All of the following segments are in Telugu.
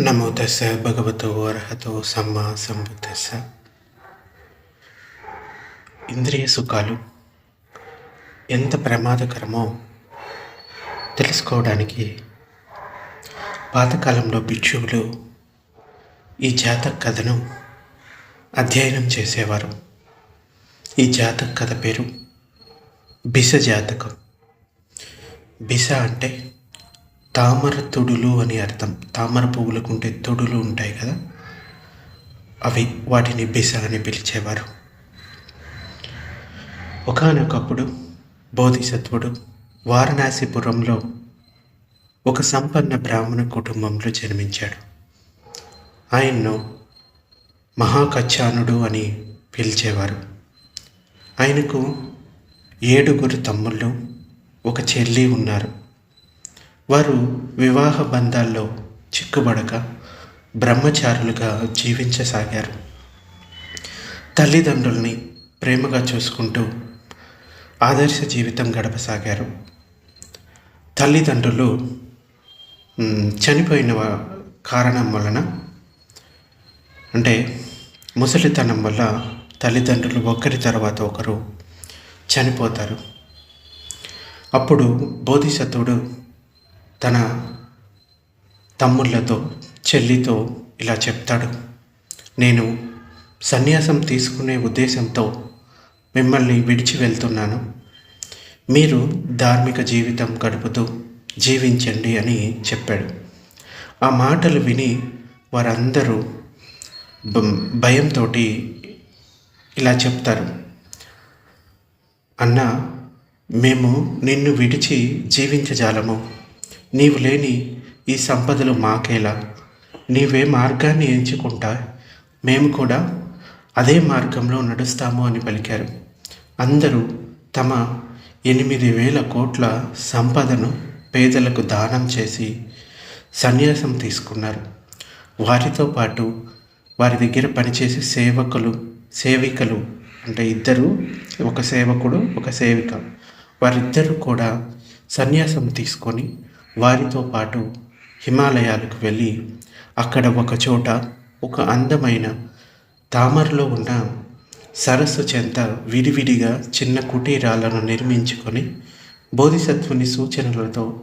నమో దశ భగవతో అర్హతో సమ్మా సంబుద్ధస్స ఇంద్రియ సుఖాలు ఎంత ప్రమాదకరమో తెలుసుకోవడానికి పాతకాలంలో భిక్షువులు ఈ జాతక కథను అధ్యయనం చేసేవారు. ఈ జాతక కథ పేరు బిస జాతకం. బిస అంటే తామర తొడులు అని అర్థం. తామర పువ్వులకు ఉండే తొడులు ఉంటాయి కదా? అవి వాటిని బిస అని పిలిచేవారు. ఒకనొకప్పుడు బోధిసత్వుడు వారణాసిపురంలో ఒక సంపన్న బ్రాహ్మణ కుటుంబంలో జన్మించాడు. ఆయన్ను మహాకచ్చానుడు అని పిలిచేవారు. ఆయనకు ఏడుగురు తమ్ముళ్ళు ఒక చెల్లి ఉన్నారు. వారు వివాహ బంధాల్లో చిక్కుబడక బ్రహ్మచారులుగా జీవించసాగారు. తల్లిదండ్రుల్ని ప్రేమగా చూసుకుంటూ ఆదర్శ జీవితం గడపసాగారు. తల్లిదండ్రులు చనిపోయిన కారణం వలన అంటే ముసలితనం వల్ల తల్లిదండ్రులు ఒకరి తర్వాత ఒకరు చనిపోతారు. అప్పుడు బోధిసత్వుడు తన తమ్ముళ్ళతో చెల్లితో ఇలా చెప్తాడు. నేను సన్యాసం తీసుకునే ఉద్దేశంతో మిమ్మల్ని విడిచి వెళ్తున్నాను. మీరు ధార్మిక జీవితం గడుపుతూ జీవించండి అని చెప్పాడు. ఆ మాటలు విని వారందరూ భయంతో ఇలా చెప్తారు. అన్న మేము నిన్ను విడిచి జీవించజాలము. నీవు లేని ఈ సంపదలు మాకేలా? నీవే మార్గాన్ని ఎంచుకుంటా. మేము కూడా అదే మార్గంలో నడుస్తాము అని పలికారు. అందరూ తమ ఎనిమిది వేల కోట్ల సంపదను పేదలకు దానం చేసి సన్యాసం తీసుకున్నారు. వారితో పాటు వారి దగ్గర పనిచేసే సేవకులు సేవికలు అంటే ఇద్దరు ఒక సేవకుడు ఒక సేవిక. వారిద్దరూ కూడా సన్యాసం తీసుకొని వారితో పాటు హిమాలయాలకు వెళ్ళి అక్కడ ఒక చోట ఒక అందమైన తామరలో ఉన్న సరస్సు చెంత విడివిడిగా చిన్న కుటీరాలను నిర్మించుకొని బోధిసత్వుని సూచనలతో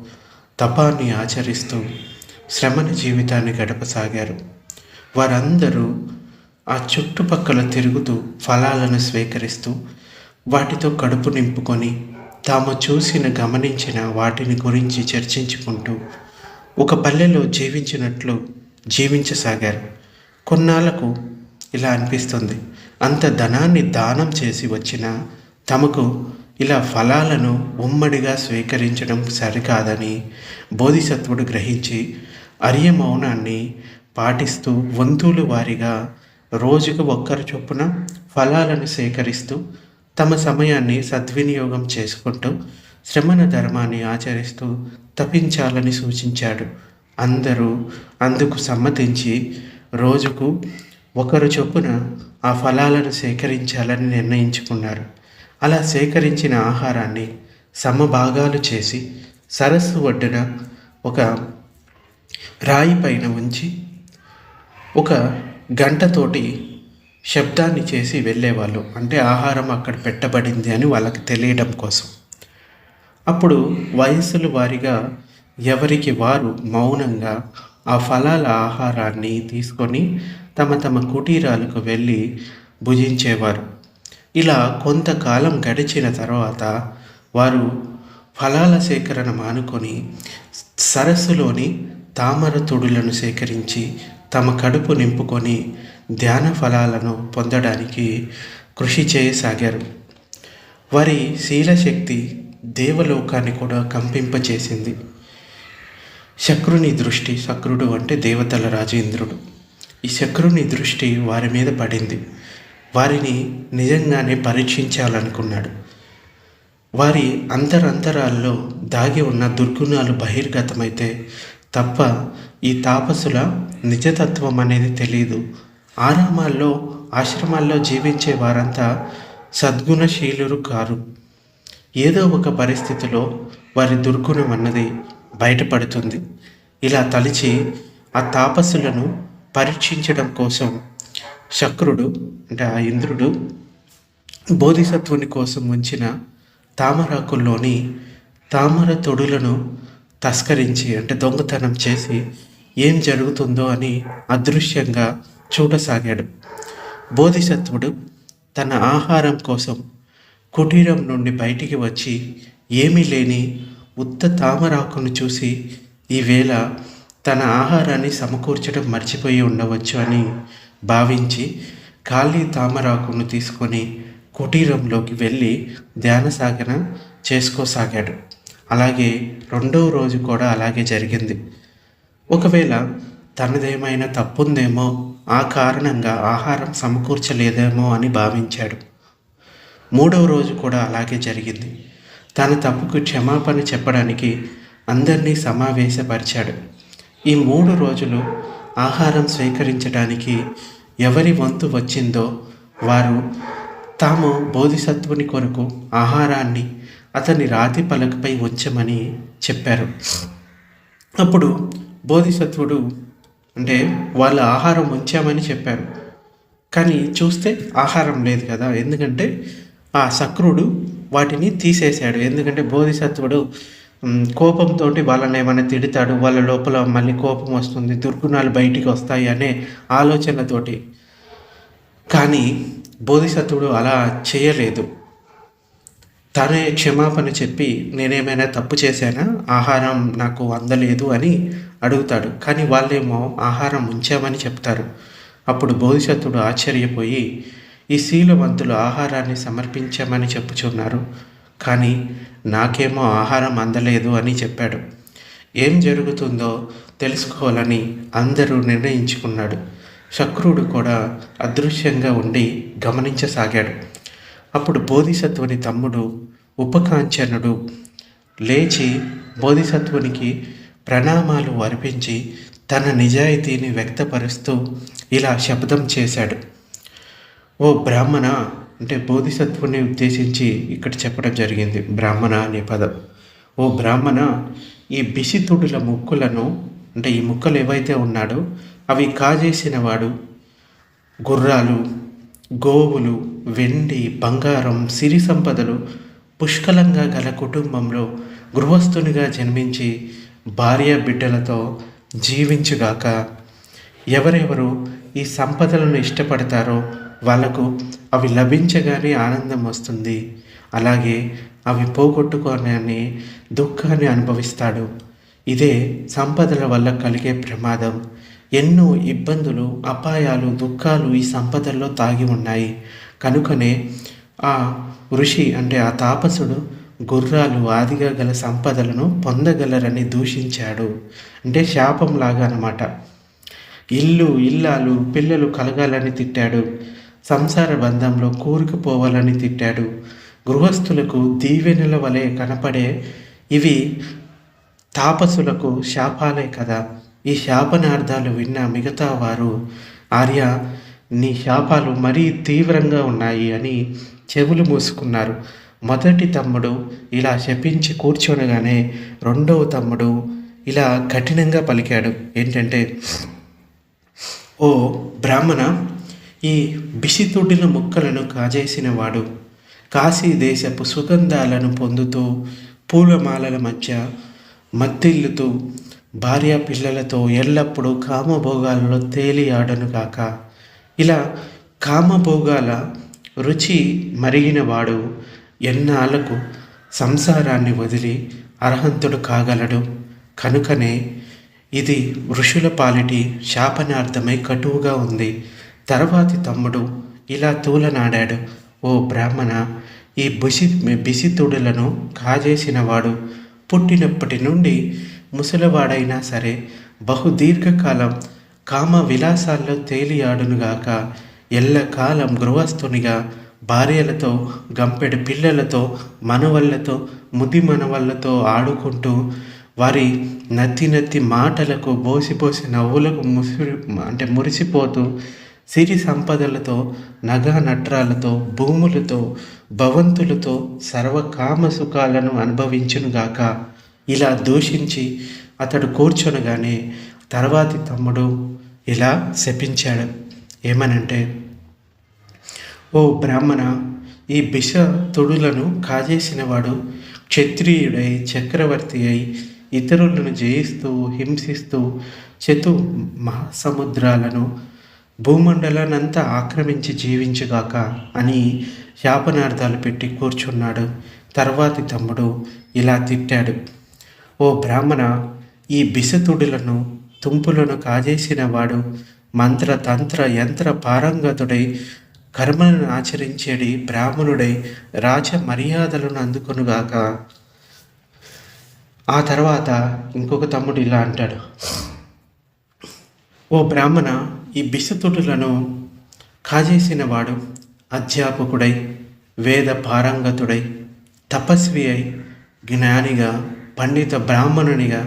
తపాన్ని ఆచరిస్తూ శ్రమణ జీవితాన్ని గడపసాగారు. వారందరూ ఆ చుట్టుపక్కల తిరుగుతూ ఫలాలను స్వీకరిస్తూ వాటితో కడుపు నింపుకొని తాము చూసిన గమనించిన వాటిని గురించి చర్చించుకుంటూ ఒక పల్లెలో జీవించినట్లు జీవించసాగారు. కొన్నాళ్ళకు ఇలా అనిపిస్తుంది. అంత ధనాన్ని దానం చేసి వచ్చిన తమకు ఇలా ఫలాలను ఉమ్మడిగా స్వీకరించడం సరికాదని బోధిసత్వుడు గ్రహించి అర్య మౌనాన్ని పాటిస్తూ వంతులు వారిగా రోజుకు ఒక్కరు చొప్పున ఫలాలను సేకరిస్తూ తమ సమయాన్ని సద్వినియోగం చేసుకుంటూ శ్రమణ ధర్మాన్ని ఆచరిస్తూ తపించాలని సూచించాడు. అందరూ అందుకు సమ్మతించి రోజుకు ఒకరు చొప్పున ఆ ఫలాలను సేకరించాలని నిర్ణయించుకున్నారు. అలా సేకరించిన ఆహారాన్ని సమభాగాలు చేసి సరస్సు ఒడ్డున ఒక రాయి పైన ఉంచి ఒక గంటతోటి శబ్దాన్ని చేసి వెళ్ళేవాళ్ళు. అంటే ఆహారం అక్కడ పెట్టబడింది అని వాళ్ళకి తెలియడం కోసం. అప్పుడు వయస్సుల వారిగా ఎవరికి వారు మౌనంగా ఆ ఫలాల ఆహారాన్ని తీసుకొని తమ తమ కుటీరాలకు వెళ్ళి భుజించేవారు. ఇలా కొంతకాలం గడిచిన తర్వాత వారు ఫలాల సేకరణ మానుకొని సరస్సులోని తామర తొడులను సేకరించి తమ కడుపు నింపుకొని ధ్యాన ఫలాలను పొందడానికి కృషి చేయసాగారు. వారి శీలశక్తి దేవలోకాన్ని కూడా కంపింపచేసింది. శక్రుని దృష్టి శక్రుడు అంటే దేవతల రాజేంద్రుడు. ఈ శక్రుని దృష్టి వారి మీద పడింది. వారిని నిజంగానే పరీక్షించాలనుకున్నాడు. వారి అంతరంతరాల్లో దాగి ఉన్న దుర్గుణాలు బహిర్గతమైతే తప్ప ఈ తాపసుల నిజతత్వం అనేది తెలియదు ఆరామాల్లో ఆశ్రమాల్లో జీవించే వారంతా సద్గుణశీలురు కారు. ఏదో ఒక పరిస్థితిలో వారి దుర్గుణం అన్నది బయటపడుతుంది. ఇలా తలిచి ఆ తాపసులను పరీక్షించడం కోసం శక్రుడు అంటే ఆ ఇంద్రుడు బోధిసత్వుని కోసం ఉంచిన తామరాకుల్లోని తామర తొడులను తస్కరించి అంటే దొంగతనం చేసి ఏం జరుగుతుందో అని అదృశ్యంగా చూడసాగాడు. బోధిసత్వుడు తన ఆహారం కోసం కుటీరం నుండి బయటికి వచ్చి ఏమీ లేని ఉత్త తామరాకును చూసి ఈవేళ తన ఆహారాన్ని సమకూర్చడం మర్చిపోయి ఉండవచ్చు అని భావించి ఖాళీ తామరాకును తీసుకొని కుటీరంలోకి వెళ్ళి ధ్యాన సాగన చేసుకోసాగాడు. అలాగే రెండవ రోజు కూడా అలాగే జరిగింది. ఒకవేళ తనదేమైనా తప్పుందేమో ఆ కారణంగా ఆహారం సమకూర్చలేదేమో అని భావించాడు. మూడవ రోజు కూడా అలాగే జరిగింది. తన తప్పుకు క్షమాపణ చెప్పడానికి అందరినీ సమావేశపరిచాడు. ఈ మూడు రోజులు ఆహారం స్వీకరించడానికి ఎవరి వంతు వచ్చిందో వారు తాము బోధిసత్వుని కొరకు ఆహారాన్ని అతని రాతి పలకపై ఉంచమని చెప్పారు. అప్పుడు బోధిసత్వుడు అంటే వాళ్ళ ఆహారం ఉంచామని చెప్పారు. కానీ చూస్తే ఆహారం లేదు కదా. ఎందుకంటే ఆ శక్రుడు వాటిని తీసేశాడు. ఎందుకంటే బోధిసత్వుడు కోపంతో వాళ్ళని ఏమైనా తిడతాడు వాళ్ళ లోపల మళ్ళీ కోపం వస్తుంది దుర్గుణాలు బయటికి వస్తాయి అనే ఆలోచనతోటి. కానీ బోధిసత్వుడు అలా చేయలేదు. తనే క్షమాపణ చెప్పి నేనేమైనా తప్పు చేశానా? ఆహారం నాకు అందలేదు అని అడుగుతాడు. కానీ వాళ్ళేమో ఆహారం ఉంచామని చెప్తారు. అప్పుడు బోధిసత్వుడు ఆశ్చర్యపోయి ఈ శీలవంతులు ఆహారాన్ని సమర్పించామని చెప్పుచున్నారు. కానీ నాకేమో ఆహారం అందలేదు అని చెప్పాడు. ఏం జరుగుతుందో తెలుసుకోవాలని అందరూ నిర్ణయించుకున్నాడు. శక్రుడు కూడా అదృశ్యంగా ఉండి గమనించసాగాడు. అప్పుడు బోధిసత్వుని తమ్ముడు ఉపకాంచనుడు లేచి బోధిసత్వునికి ప్రణామాలు అర్పించి తన నిజాయితీని వ్యక్తపరుస్తూ ఇలా శబ్దం చేశాడు. ఓ బ్రాహ్మణ అంటే బోధిసత్వుని ఉద్దేశించి ఇక్కడ చెప్పడం జరిగింది బ్రాహ్మణ అనే పదం. ఓ బ్రాహ్మణ ఈ బిసితుడుల ముక్కులను అంటే ఈ ముక్కలు ఏవైతే ఉన్నాడో అవి కాజేసిన వాడు గుర్రాలు గోవులు వెండి బంగారం సిరి సంపదలు పుష్కలంగా గల కుటుంబంలో గృహస్థునిగా జన్మించి భార్య బిడ్డలతో జీవించుగాక ఎవరెవరు ఈ సంపదలను ఇష్టపడతారో వాళ్ళకు అవి లభించగానే ఆనందం వస్తుంది. అలాగే అవి పోగొట్టుకోనని దుఃఖాన్ని అనుభవిస్తాడు. ఇదే సంపదల వల్ల కలిగే ప్రమాదం. ఎన్నో ఇబ్బందులు అపాయాలు దుఃఖాలు ఈ సంపదల్లో తాగి ఉన్నాయి. కనుకనే ఆ ఋషి అంటే ఆ తాపసుడు గుర్రాలు ఆదిగా గల సంపదలను పొందగలరని దూషించాడు. అంటే శాపంలాగా అనమాట ఇల్లు ఇల్లాలు పిల్లలు కలగాలని తిట్టాడు. సంసార బంధంలో కూరుకుపోవాలని తిట్టాడు. గృహస్థులకు దీవెనల వలె కనపడే ఇవి తాపసులకు శాపాలే కదా. ఈ శాపనార్థాలు విన్న మిగతా వారు ఆర్య నీ శాపాలు మరీ తీవ్రంగా ఉన్నాయి అని చెవులు మూసుకున్నారు. మొదటి తమ్ముడు ఇలా శపించి కూర్చోనగానే రెండవ తమ్ముడు ఇలా కఠినంగా పలికాడు. ఏంటంటే ఓ బ్రాహ్మణ ఈ బిసితుడిన ముక్కలను కాజేసిన వాడు కాశీ దేశపు సుగంధాలను పొందుతూ పూలమాలల మధ్య మత్తిల్లుతూ భార్య పిల్లలతో ఎల్లప్పుడూ కామభోగాలలో తేలి ఆడను కాక ఇలా కామభోగాల రుచి మరిగినవాడు. ఎన్నాళ్ళకు సంసారాన్ని వదిలి అర్హంతుడు కాగలడు? కనుకనే ఇది ఋషుల పాలిటి శాపనార్థమై కటువుగా ఉంది. తర్వాతి తమ్ముడు ఇలా తూలనాడాడు. ఓ బ్రాహ్మణ ఈ బుసి బిసితుడులను కాజేసినవాడు. పుట్టినప్పటి నుండి ముసలివాడైనా సరే బహుదీర్ఘకాలం కామ విలాసాల్లో తేలియాడునుగాక ఎల్లకాలం గృహస్థునిగా భార్యలతో గంపెడు పిల్లలతో మనవళ్ళతో ముది మనవళ్ళతో ఆడుకుంటూ వారి నత్తి నత్తి మాటలకు బోసిపోసి నవ్వులకు ముసిరి అంటే మురిసిపోతూ సిరి సంపదలతో నగా నట్రాలతో భూములతో భవంతులతో సర్వకామ సుఖాలను అనుభవించునుగాక ఇలా దూషించి అతడు కూర్చొనగానే తర్వాతి తమ్ముడు ఇలా శపించాడు. ఏమనంటే ఓ బ్రాహ్మణ ఈ బిష తొడులను కాజేసినవాడు క్షత్రియుడై చక్రవర్తి అయి ఇతరులను జయిస్తూ హింసిస్తూ చతు మహాసముద్రాలను భూమండలానంతా ఆక్రమించి జీవించుగాక అని శాపనార్థాలు పెట్టి కూర్చున్నాడు. తర్వాతి తమ్ముడు ఇలా తిట్టాడు. ఓ బ్రాహ్మణ ఈ బిసతుడులను తుంపులను కాజేసిన వాడు మంత్ర తంత్ర యంత్ర పారంగతుడై కర్మలను ఆచరించేడి బ్రాహ్మణుడై రాజ మర్యాదలను అందుకొనుగాక ఆ తర్వాత ఇంకొక తమ్ముడు ఇలా అంటాడు. ఓ బ్రాహ్మణ ఈ బిసతుడులను కాజేసిన వాడు అధ్యాపకుడై వేద పారంగతుడై తపస్వి అయి జ్ఞానిగా పండిత బ్రాహ్మణునిగా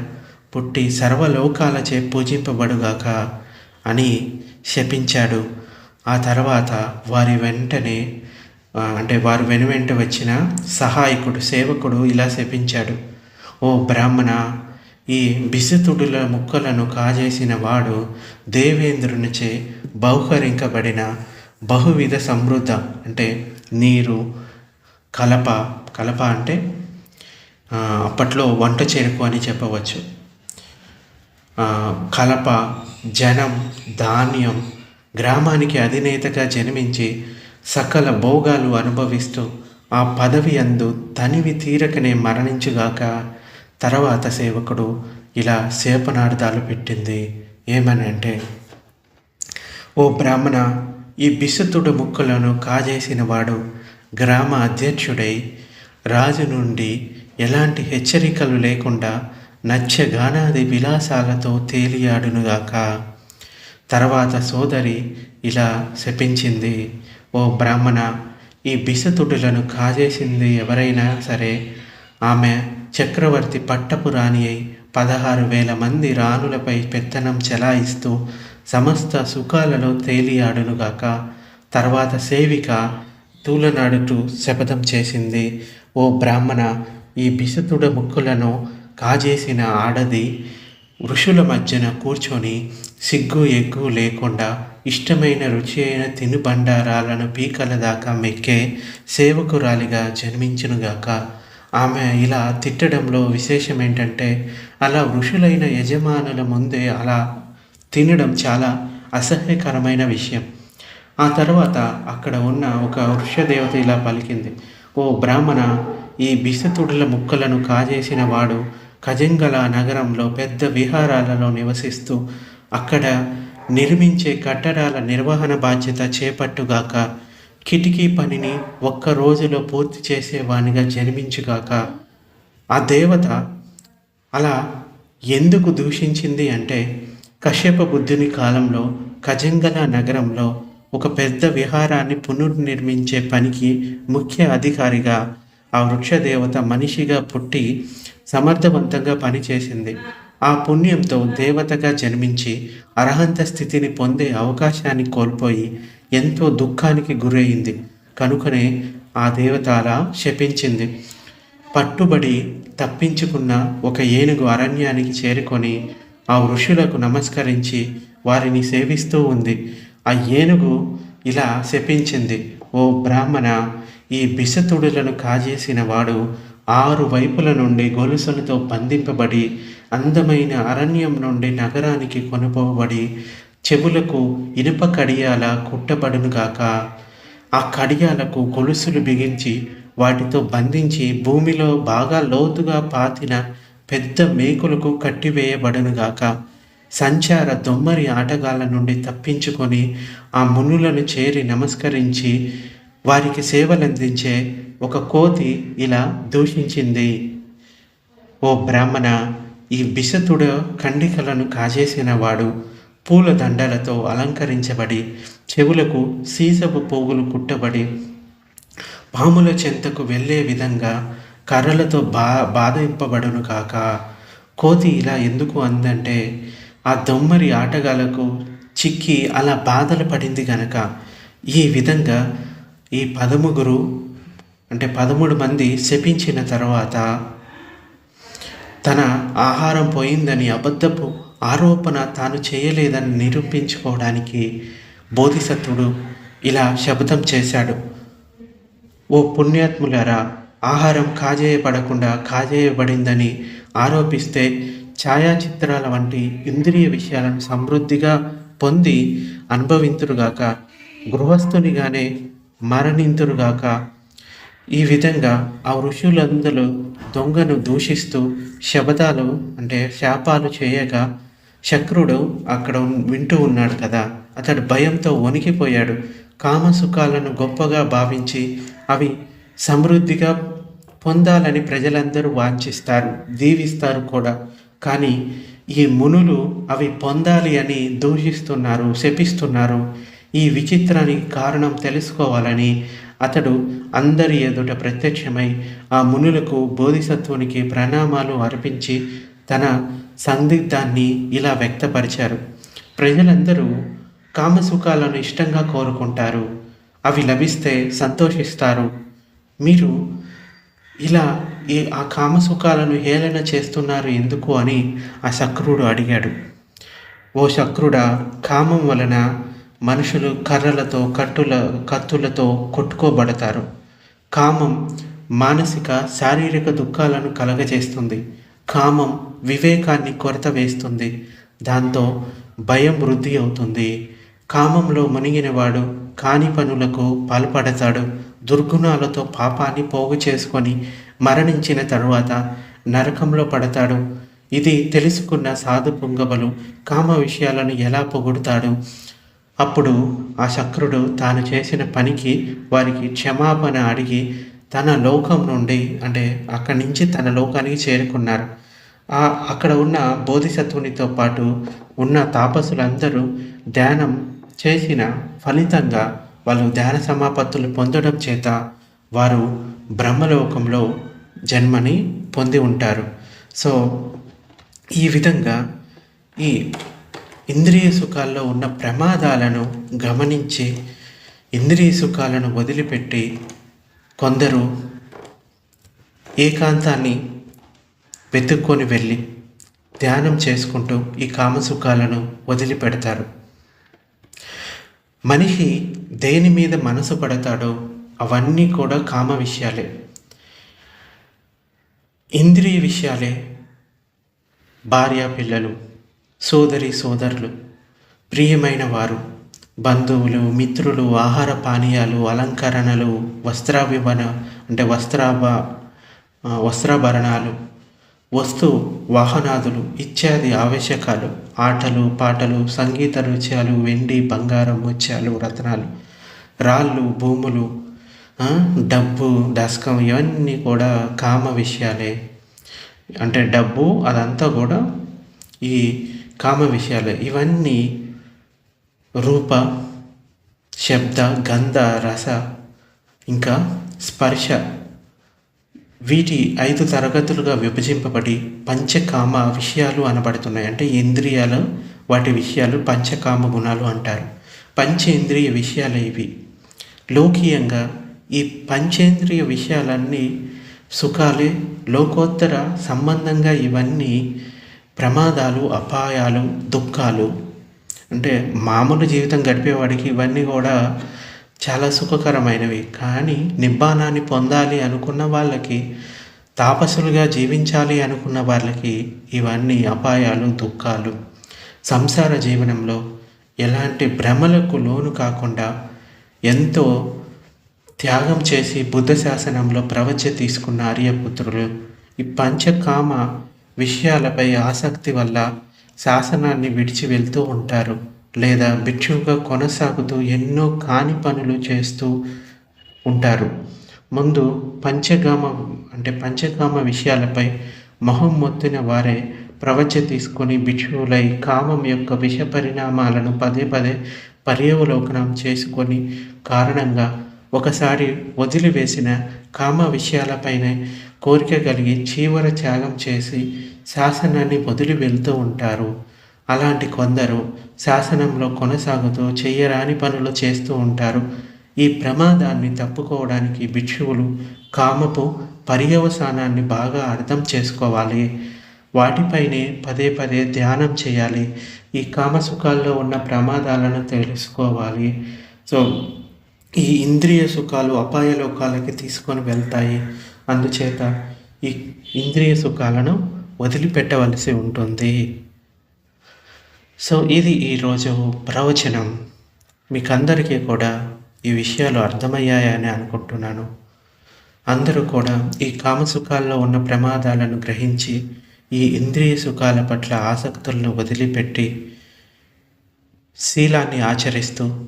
పుట్టి సర్వలోకాలచే పూజింపబడుగాక అని శపించాడు ఆ తర్వాత వారి వెంటనే అంటే వారి వెను వెంట వచ్చిన సహాయకుడు సేవకుడు ఇలా శపించాడు. ఓ బ్రాహ్మణ ఈ బిసితుడుల ముక్కలను కాజేసిన వాడు దేవేంద్రునిచే బహుకరింకబడిన బహువిధ సమృద్ధ అంటే నీరు కలప కలప అంటే అప్పట్లో వంట చెరుకు అని చెప్పవచ్చు. కలప జనం ధాన్యం గ్రామానికి అధినేతగా జన్మించి సకల భోగాలు అనుభవిస్తూ ఆ పదవి అందు తనివి తీరకనే మరణించుగాక తర్వాత సేవకుడు ఇలా శాపనార్థాలు పెట్టింది. ఏమని అంటే ఓ బ్రాహ్మణ ఈ బిసుతుడు ముక్కులను కాజేసిన వాడు గ్రామ అధ్యక్షుడై రాజు నుండి ఎలాంటి హెచ్చరికలు లేకుండా నచ్చగానాది విలాసాలతో తేలియాడునుగాక. తర్వాత సోదరి ఇలా శపించింది ఓ బ్రాహ్మణ ఈ బిసతుడులను కాజేసింది ఎవరైనా సరే? ఆమె చక్రవర్తి పట్టపు రాణి అయి పదహారు వేల మంది రాణులపై పెత్తనం చెలాయిస్తూ సమస్త సుఖాలలో తేలియాడునుగాక తర్వాత సేవిక తూలనాడుతూ శపథం చేసింది ఓ బ్రాహ్మణ ఈ బిసతుడ ముక్కులను కాజేసిన ఆడది ఋషుల మధ్యన కూర్చొని సిగ్గు ఎగ్గు లేకుండా ఇష్టమైన రుచి అయిన తినుబండారాలను పీకల దాకా మెక్కే సేవకురాలిగా జన్మించునుగాక. ఆమె ఇలా తిట్టడంలో విశేషం ఏంటంటే అలా ఋషులైన యజమానుల ముందే అలా తినడం చాలా అసహ్యకరమైన విషయం. ఆ తర్వాత అక్కడ ఉన్న ఒక వృషదేవత ఇలా పలికింది ఓ బ్రాహ్మణ ఈ బిసతుడుల ముక్కలను కాజేసిన వాడు కజంగల నగరంలో పెద్ద విహారాలలో నివసిస్తూ అక్కడ నిర్మించే కట్టడాల నిర్వహణ బాధ్యత చేపట్టుగాక కిటికీ పనిని ఒక్క రోజులో పూర్తి చేసేవానిగా జన్మించుగాక ఆ దేవత అలా ఎందుకు దూషించింది అంటే కశ్యప బుద్ధుని కాలంలో కజంగల నగరంలో ఒక పెద్ద విహారాన్ని పునర్నిర్మించే పనికి ముఖ్య అధికారిగా ఆ వృక్షదేవత మనిషిగా పుట్టి సమర్థవంతంగా పనిచేసింది. ఆ పుణ్యంతో దేవతగా జన్మించి అర్హంత స్థితిని పొందే అవకాశాన్ని కోల్పోయి ఎంతో దుఃఖానికి గురయింది. కనుకనే ఆ దేవత అలా శపించింది. పట్టుబడి తప్పించుకున్న ఒక ఏనుగు అరణ్యానికి చేరుకొని ఆ ఋషులకు నమస్కరించి వారిని సేవిస్తూ ఉంది. ఆ ఏనుగు ఇలా శపించింది. ఓ బ్రాహ్మణ ఈ బిసతుడులను కాజేసిన వాడు ఆరు వైపుల నుండి గొలుసులతో బంధింపబడి అందమైన అరణ్యం నుండి నగరానికి కొనుపోబడి చెవులకు ఇనుప కడియాల కుట్టబడునుగాక ఆ కడియాలకు గొలుసులు బిగించి వాటితో బంధించి భూమిలో బాగా లోతుగా పాతిన పెద్ద మేకులకు కట్టివేయబడునుగాక సంచార దొమ్మరి ఆటగాళ్ళ నుండి తప్పించుకొని ఆ మునులను చేరి నమస్కరించి వారికి సేవలందించే ఒక కోతి ఇలా దూషించింది. ఓ బ్రాహ్మణ ఈ బిసతుడ కండికలను కాజేసిన వాడు పూల దండలతో అలంకరించబడి చెవులకు సీసపు పోగులు కుట్టబడి పాముల చెంతకు వెళ్ళే విధంగా కర్రలతో బా బాధింపబడును కాక. కోతి ఇలా ఎందుకు అందంటే ఆ దొమ్మరి ఆటగాళ్ళకు చిక్కి అలా బాధలు పడింది గనక. ఈ విధంగా ఈ పదముగురు అంటే పదమూడు మంది శపించిన తర్వాత తన ఆహారం పోయిందని అబద్ధపు ఆరోపణ తాను చేయలేదని నిరూపించుకోవడానికి బోధిసత్వుడు ఇలా శబ్దం చేశాడు. ఓ పుణ్యాత్ములారా ఆహారం కాజేయబడకుండా కాజేయబడిందని ఆరోపిస్తే ఛాయాచిత్రాల వంటి ఇంద్రియ విషయాలను సమృద్ధిగా పొంది అనుభవింతురుగాక గృహస్థునిగానే మరణింతురుగాక ఈ విధంగా ఆ ఋషులందరూ దొంగను దూషిస్తూ శబదాలు అంటే శాపాలు చేయగా శక్రుడు అక్కడ వింటూ ఉన్నాడు కదా. అతడు భయంతో వణికిపోయాడు. కామసుఖాలను గొప్పగా భావించి అవి సమృద్ధిగా పొందాలని ప్రజలందరూ వాంఛిస్తారు దీవిస్తారు కూడా. కానీ ఈ మునులు అవి పొందాలి అని దూషిస్తున్నారు శపిస్తున్నారు. ఈ విచిత్రానికి కారణం తెలుసుకోవాలని అతడు అందరి ఎదుట ప్రత్యక్షమై ఆ మునులకు బోధిసత్వునికి ప్రణామాలు అర్పించి తన సందిగ్ధాన్ని ఇలా వ్యక్తపరిచారు. ప్రజలందరూ కామసుఖాలను ఇష్టంగా కోరుకుంటారు. అవి లభిస్తే సంతోషిస్తారు. మీరు ఇలా ఈ ఆ కామసుఖాలను హేళన చేస్తున్నారు ఎందుకు అని ఆ శక్రుడు అడిగాడు. ఓ శక్రుడా కామం వలన మనుషులు కర్రలతో కట్టుల కత్తులతో కొట్టుకోబడతారు. కామం మానసిక శారీరక దుఃఖాలను కలగజేస్తుంది. కామం వివేకాన్ని కొరత వేస్తుంది దాంతో భయం వృద్ధి అవుతుంది. కామంలో మునిగినవాడు కాని పనులకు పాల్పడతాడు. దుర్గుణాలతో పాపాన్ని పోగు చేసుకొని మరణించిన తరువాత నరకంలో పడతాడు. ఇది తెలుసుకున్న సాధు పుంగవులు కామ విషయాలను ఎలా పొగుడుతాడు? అప్పుడు ఆ శక్రుడు తాను చేసిన పనికి వారికి క్షమాపణ అడిగి తన లోకం నుండి అంటే అక్కడి నుంచి తన లోకానికి చేరుకున్నారు. ఆ అక్కడ ఉన్న బోధిసత్వునితో పాటు ఉన్న తాపసులందరూ ధ్యానం చేసిన ఫలితంగా వాళ్ళు ధ్యాన సమాపత్తులు పొందడం చేత వారు బ్రహ్మలోకంలో జన్మని పొంది ఉంటారు. సో ఈ విధంగా ఈ ఇంద్రియ సుఖాల్లో ఉన్న ప్రమాదాలను గమనించి ఇంద్రియ సుఖాలను వదిలిపెట్టి కొందరు ఏకాంతాన్ని వెతుక్కొని వెళ్ళి ధ్యానం చేసుకుంటూ ఈ కామసుఖాలను వదిలిపెడతారు. మనిషి దేని మీద మనసు పడతాడో అవన్నీ కూడా కామ విషయాలే. ఇంద్రియ విషయాలే భార్య పిల్లలు సోదరి సోదరులు ప్రియమైన వారు బంధువులు మిత్రులు ఆహార పానీయాలు అలంకరణలు వస్త్రాభివన అంటే వస్త్రాభ వస్త్రాభరణాలు వస్తు వాహనాదులు ఇత్యాది ఆవశ్యకాలు. ఆటలు పాటలు సంగీత నృత్యాలు వెండి బంగారం ముత్యాలు రత్నాలు రాళ్ళు భూములు డబ్బు దశకం ఇవన్నీ కూడా కామ విషయాలే. అంటే డబ్బు అదంతా కూడా ఈ కామ విషయాలు ఇవన్నీ రూప శబ్ద గంధ రస ఇంకా స్పర్శ. వీటి ఐదు తరగతులుగా విభజింపబడి పంచకామ విషయాలు అనబడుతున్నాయి. అంటే ఇంద్రియాలు వాటి విషయాలు పంచకామ గుణాలు అంటారు. పంచేంద్రియ విషయాలు ఇవి. లోకీయంగా ఈ పంచేంద్రియ విషయాలన్నీ సుఖాలే లోకోత్తర సంబంధంగా ఇవన్నీ ప్రమాదాలు అపాయాలు దుఃఖాలు అంటే మామూలు జీవితం గడిపేవాడికి ఇవన్నీ కూడా చాలా సుఖకరమైనవి. కానీ నిబ్బానాన్ని పొందాలి అనుకున్న వాళ్ళకి తాపసులుగా జీవించాలి అనుకున్న వాళ్ళకి ఇవన్నీ అపాయాలు దుఃఖాలు. సంసార జీవనంలో ఎలాంటి భ్రమలకు లోను కాకుండా ఎంతో త్యాగం చేసి బుద్ధ శాసనంలో ప్రవచ తీసుకున్న ఆర్యపుత్రులు ఈ పంచకామ విషయాలపై ఆసక్తి వల్ల శాసనాన్ని విడిచి వెళ్తూ ఉంటారు లేదా భిక్షువుగా కొనసాగుతూ ఎన్నో కాని పనులు చేస్తూ ఉంటారు. ముందు పంచగామ అంటే పంచగామ విషయాలపై మొహం మొత్తిన వారే ప్రవచ తీసుకొని భిక్షువులై కామం యొక్క విష పరిణామాలను పదే పదే పర్యవలోకనం చేసుకొని కారణంగా ఒకసారి వదిలివేసిన కామ విషయాలపైనే కోరిక కలిగి చీవర త్యాగం చేసి శాసనాన్ని వదిలి వెళ్తూ ఉంటారు. అలాంటి కొందరు శాసనంలో కొనసాగుతూ చెయ్యరాని పనులు చేస్తూ ఉంటారు. ఈ ప్రమాదాన్ని తప్పుకోవడానికి భిక్షువులు కామపు పర్యవసానాన్ని బాగా అర్థం చేసుకోవాలి. వాటిపైనే పదే పదే ధ్యానం చేయాలి. ఈ కామసుఖాల్లో ఉన్న ప్రమాదాలను తెలుసుకోవాలి. సో ఈ ఇంద్రియ సుఖాలు అపాయ లోకాలకి తీసుకొని వెళ్తాయి. అందుచేత ఈ ఇంద్రియ సుఖాలను వదిలిపెట్టవలసి ఉంటుంది. సో ఇది ఈరోజు ప్రవచనం. మీకు అందరికీ కూడా ఈ విషయాలు అర్థమయ్యాయని అనుకుంటున్నాను. అందరూ కూడా ఈ కామసుఖాల్లో ఉన్న ప్రమాదాలను గ్రహించి ఈ ఇంద్రియ సుఖాల పట్ల ఆసక్తులను వదిలిపెట్టి శీలాన్ని ఆచరిస్తూ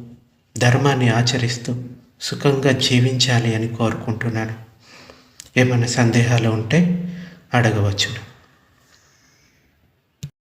ధర్మాన్ని ఆచరిస్తూ సుఖంగా జీవించాలి అని కోరుకుంటున్నాను. ఏమైనా సందేహాలు ఉంటే అడగవచ్చును.